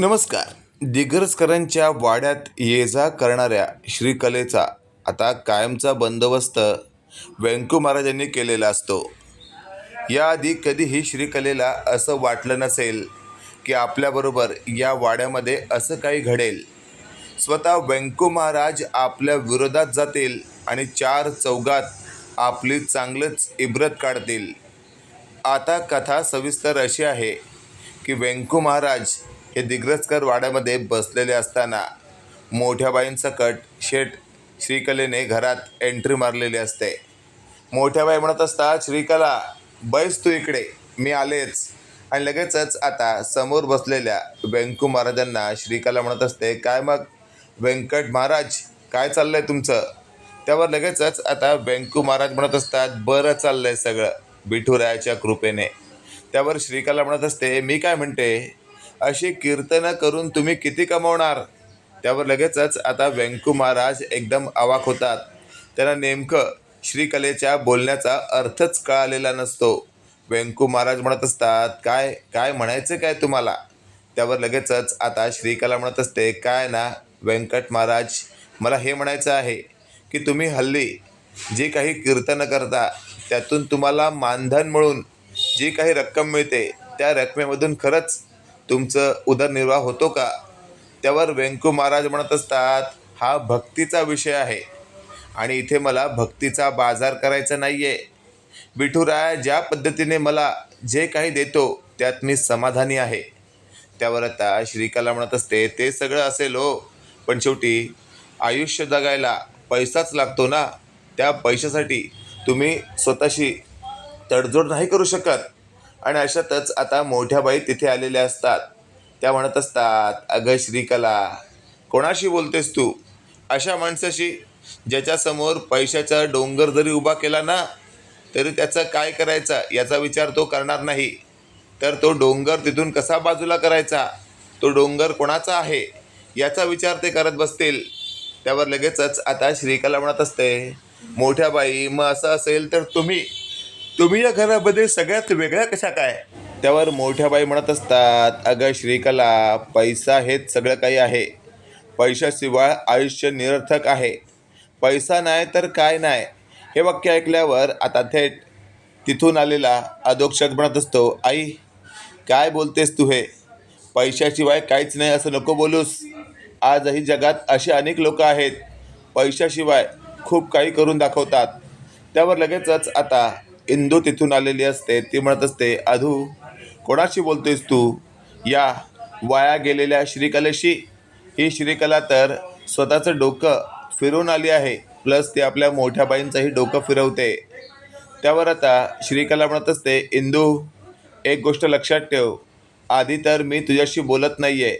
नमस्कार. दिग्रसकरांच्या वाड्यात ये जा करणाऱ्या श्रीकलेचा आता कायमचा बंदोबस्त व्यंकू महाराजांनी केलेला असतो. याआधी कधीही श्रीकलेला असं वाटलं नसेल की आपल्याबरोबर या वाड्यामध्ये असं काही घडेल. स्वतः व्यंकू महाराज आपल्या विरोधात जातील आणि चार चौघात आपली चांगलंच इब्रत काढतील. आता कथा सविस्तर अशी आहे की व्यंकू महाराज हे दिग्रजकर वाड्यामध्ये बसलेले असताना मोठ्या बाईंसकट शेठ श्रीकलेने घरात एंट्री मारलेली असते. मोठ्या बाई म्हणत असतात श्रीकला बैस तू इकडे मी आलेच. आणि लगेचच आता समोर बसलेल्या व्यंकू महाराजांना श्रीकला म्हणत असते काय मग? व्यंकट महाराज काय चाललंय तुमचं? त्यावर लगेचच आता व्यंकू महाराज म्हणत असतात बरं चाललंय सगळं विठुरायाच्या कृपेने. त्यावर श्रीकला म्हणत असते मी काय म्हणते? अशी कीर्तनं करून तुम्ही किती कमवणार? त्यावर लगेचच आता व्यंकू महाराज एकदम अवाक होतात. त्यांना नेमकं श्रीकलेच्या बोलण्याचा अर्थच कळालेला नसतो. व्यंकू महाराज म्हणत असतात काय काय म्हणायचं काय तुम्हाला? त्यावर लगेचच आता श्रीकला म्हणत असते काय ना व्यंकट महाराज मला हे म्हणायचं आहे की तुम्ही हल्ली जी काही कीर्तनं करता त्यातून तुम्हाला मानधन मिळून जी काही रक्कम मिळते त्या रकमेमधून खरंच तुमचं उदरनिर्वाह होतो का? त्यावर व्यंकू महाराज म्हणत असतात हा भक्तीचा विषय आहे. आणि इथे मला भक्तीचा बाजार करायचा नाही आहे विठुराया ज्या पद्धतीने मला जे काही देतो त्यात मी समाधानी आहे. त्यावर आता श्रीकला म्हणत असते ते सगळं असेल हो. पण शेवटी आयुष्य जगायला पैसाच लागतो ना. त्या पैशासाठी तुम्ही स्वतःशी तडजोड नाही करू शकत. आणि अशातच आता मोठ्या बाई तिथे आलेल्या असतात. त्या म्हणत असतात अगं श्रीकला कोणाशी बोलतेस तू? अशा माणसाशी ज्याच्यासमोर पैशाचा डोंगर जरी उभा केला ना तरी त्याचं काय करायचा याचा विचार तो करणार नाही. तर तो डोंगर तिथून कसा बाजूला करायचा? तो डोंगर कोणाचा आहे? याचा विचार ते करत बसतील. त्यावर लगेचच आता श्रीकला म्हणत असते मोठ्या बाई मग असं असेल तर तुम्ही तुम्ही या घरामध्ये सगळ्यात वेगळ्या कशा काय? त्यावर मोठ्या बाई म्हणत असतात अगं श्रीकला पैसा हेच सगळं काही आहे. पैशाशिवाय आयुष्य निरर्थक आहे. पैसा नाही तर काय नाही. हे वाक्य ऐकल्यावर आता थेट तिथून आलेला अधोक्षक म्हणत असतो आई काय बोलतेस तू हे? पैशाशिवाय काहीच नाही असं नको बोलूस. आजही जगात असे अनेक लोक आहेत पैशाशिवाय खूप काही करून दाखवतात. त्यावर लगेचच आता इंदू तिथून आलेली असते ती म्हणत असते अधू कोणाशी बोलतोयस तू? या वाया गेलेल्या श्रीकलेशी. ही श्रीकला तर स्वतःचं डोकं फिरून आली आहे प्लस ती आपल्या मोठ्या बाईंचंही डोकं फिरवते. त्यावर आता श्रीकला म्हणत असते इंदू एक गोष्ट लक्षात ठेव. आधी तर मी तुझ्याशी बोलत नाही आहे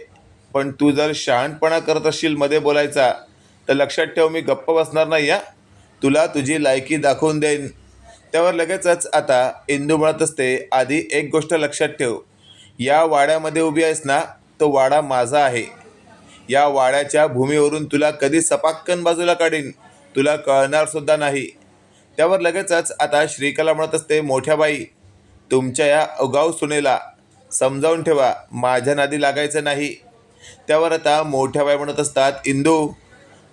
पण तू जर शहाणपणा करत असशील मध्ये बोलायचा तर लक्षात ठेव मी गप्प बसणार नाही या तुला तुझी लायकी दाखवून देईन. त्यावर लगेचच आता इंदू म्हणत असते आधी एक गोष्ट लक्षात ठेव. या वाड्यामध्ये उभी आहेस ना तो वाडा माझा आहे. या वाड्याच्या भूमीवरून तुला कधी सपाक्कन बाजूला काढीन तुला कळणार सुद्धा नाही. त्यावर लगेचच आता श्रीकला म्हणत असते मोठ्या बाई तुमच्या या अगाऊ सुनेला समजावून ठेवा माझ्या नादी लागायचं नाही. त्यावर आता मोठ्या बाई म्हणत असतात इंदू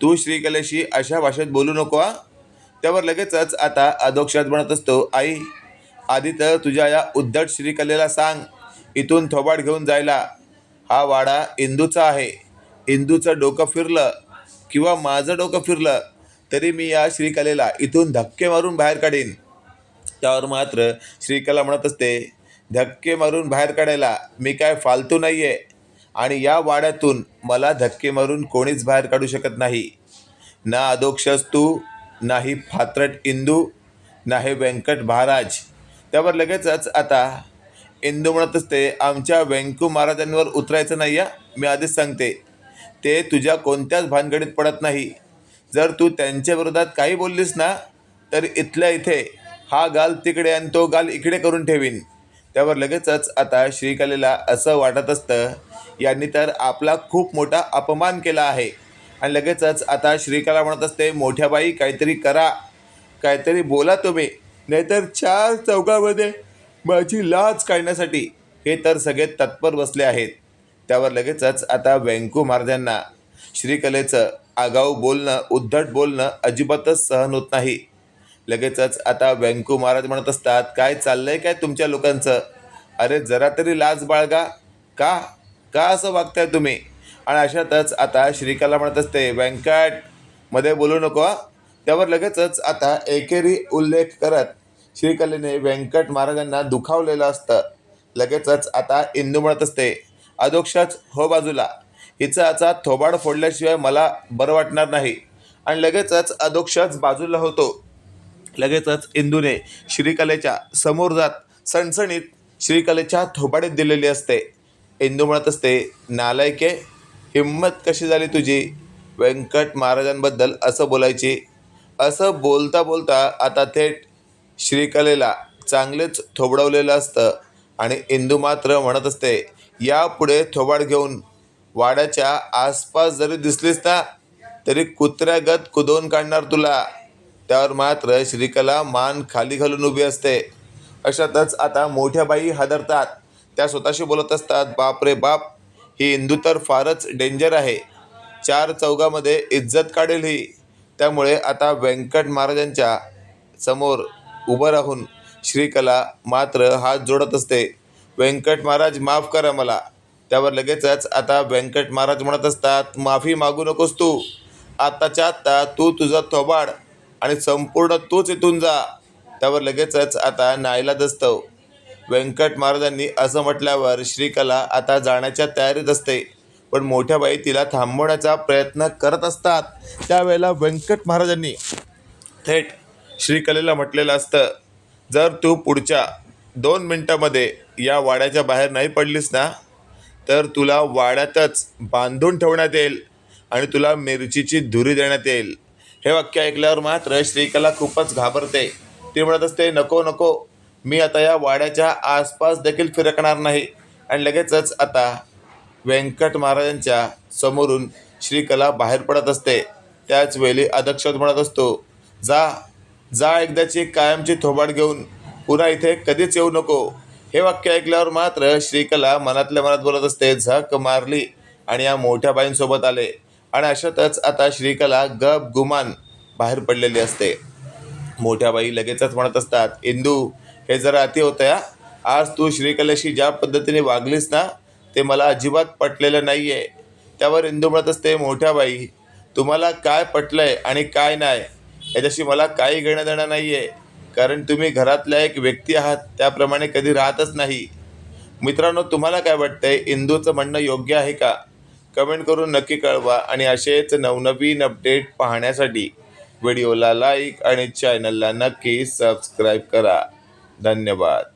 तू श्रीकलेशी अशा भाषेत बोलू नको हा. त्यावर लगेचच आता अधोक्षात म्हणत असतो आई आधी तर तुझ्या या उद्धट श्रीकलेला सांग इथून थोबाड घेऊन जायला. हा वाडा इंदूचा आहे. इंदूचं डोकं फिरलं किंवा माझं डोकं फिरलं तरी मी या श्रीकलेला इथून धक्के मारून बाहेर काढीन. त्यावर मात्र श्रीकला म्हणत असते धक्के मारून बाहेर काढायला मी काय फालतू नाही आहे आणि या वाड्यातून मला धक्के मारून कोणीच बाहेर काढू शकत नाही. ना अधोक्षस तू नाही फात्रट इंदू नाही व्यंकट महाराज. त्यावर लगेचच आता इंदू म्हणत असते आमच्या व्यंकू महाराजांवर उतरायचं नाही या मी आधीच सांगते. ते तुझ्या कोणत्याच भानगडीत पडत नाही. जर तू त्यांच्या विरोधात काही बोललीस ना तर इथल्या इथे हा गाल तिकडे आणि तो गाल इकडे करून ठेवीन. त्यावर लगेचच आता श्रीकलेला असं वाटत असतं यांनी तर आपला खूप मोठा अपमान केला आहे. आणि लगेचच आता श्रीकला म्हणत असते मोठ्या बाई काहीतरी करा. काहीतरी बोला तुम्ही. नाहीतर चार चौकामध्ये माझी लाच काढण्यासाठी. हे तर सगळे तत्पर बसले आहेत. त्यावर लगेचच आता व्यंकू महाराजांना श्रीकलेचं आगाऊ बोलणं उद्धट बोलणं अजिबातच सहन होत नाही. लगेचच आता व्यंकू महाराज म्हणत असतात काय चाललंय काय तुमच्या लोकांचं? अरे जरा तरी लाज बाळगा. का? का असं वागताय तुम्ही? आणि अशातच आता श्रीकला म्हणत असते व्यंकटमध्ये बोलू नको त्यावर लगेचच आता एकेरी उल्लेख करत श्रीकलेने व्यंकट महाराजांना दुखावलेलं असतं. लगेचच आता इंदू म्हणत असते अधोक्षच हो बाजूला. हिचा असा थोबाड फोडल्याशिवाय मला बरं वाटणार नाही. आणि लगेचच अधोक्षच बाजूला होतो. लगेचच इंदूने श्रीकलेच्या समोर जात सणसणीत श्रीकलेच्या थोबाडीत दिलेली असते. इंदू म्हणत असते नालायके हिंमत कशी झाली तुझी? व्यंकट महाराजांबद्दल असं बोलायची. असं बोलता बोलता आता थेट श्रीकलेला चांगलेच थोबडवलेलं असतं आणि इंदू मात्र म्हणत असते यापुढे थोबाड घेऊन वाड्याच्या आसपास जरी दिसलीस ना तरी कुत्र्यागत कुदवून काढणार तुला. त्यावर मात्र श्रीकला मान खाली घालून उभी असते. अशातच आता मोठ्या बाई हादरतात. त्या स्वतःशी बोलत असतात बाप रे बाप ही इंदू तर फारच डेंजर आहे. चार चौघामध्ये इज्जत काढेल ही. त्यामुळे आता व्यंकट महाराजांच्या समोर उभं राहून श्रीकला मात्र हात जोडत असते. व्यंकट महाराज माफ करा मला. त्यावर लगेचच आता व्यंकट महाराज म्हणत असतात माफी मागू नकोस तू. आत्ताच्या आत्ता तू तुझा थोबाड आणि संपूर्ण तूच इथून जा. त्यावर लगेचच आता नायला असतो व्यंकट महाराजांनी असं म्हटल्यावर श्रीकला आता जाण्याच्या तयारीत असते. पण मोठ्या बाई तिला थांबवण्याचा प्रयत्न करत असतात. त्यावेळेला व्यंकट महाराजांनी थेट श्रीकलेला म्हटलेलं असतं जर तू पुढच्या दोन मिनटामध्ये या वाड्याच्या बाहेर नाही पडलीस ना तर तुला वाड्यातच बांधून ठेवण्यात येईल आणि तुला मिरचीची धुरी देण्यात येईल. हे वाक्य ऐकल्यावर मात्र श्रीकला खूपच घाबरते. ती म्हणत असते नको नको मी आता या वाड्याच्या आसपास देखील फिरकणार नाही. आणि लगेचच आता व्यंकट महाराजांच्या समोरून श्रीकला बाहेर पडत असते. त्याच वेळी अध्यक्षत म्हणत असतो जा जा एकदाची कायमची थोबाड घेऊन. पुन्हा इथे कधीच येऊ नको. हे वाक्य ऐकल्यावर मात्र श्रीकला मनातल्या मनात बोलत असते झक मारली. आणि या मोठ्या बाईंसोबत आले. आणि अशातच आता श्रीकला गप गुमान बाहेर पडलेली असते. मोठ्या बाई लगेचच म्हणत असतात इंदू हे जरा अति होतं या आज तू श्रीकलेशी ज्या पद्धतीने वागलीस ना ते मला अजिबात पटलेलं नाही आहे त्यावर इंदू म्हणत असते मोठ्या बाई. तुम्हाला काय पटलं आहे आणि काय नाही याच्याशी मला काही घेणं देणं नाही आहे कारण तुम्ही घरातल्या एक व्यक्ती आहात त्याप्रमाणे कधी राहतच नाही. मित्रांनो तुम्हाला काय वाटतंय इंदूचं म्हणणं योग्य आहे का? कमेंट करून नक्की कळवा आणि असेच नवनवीन अपडेट पाहण्यासाठी व्हिडिओला लाईक आणि चॅनलला नक्की सबस्क्राईब करा. धन्यवाद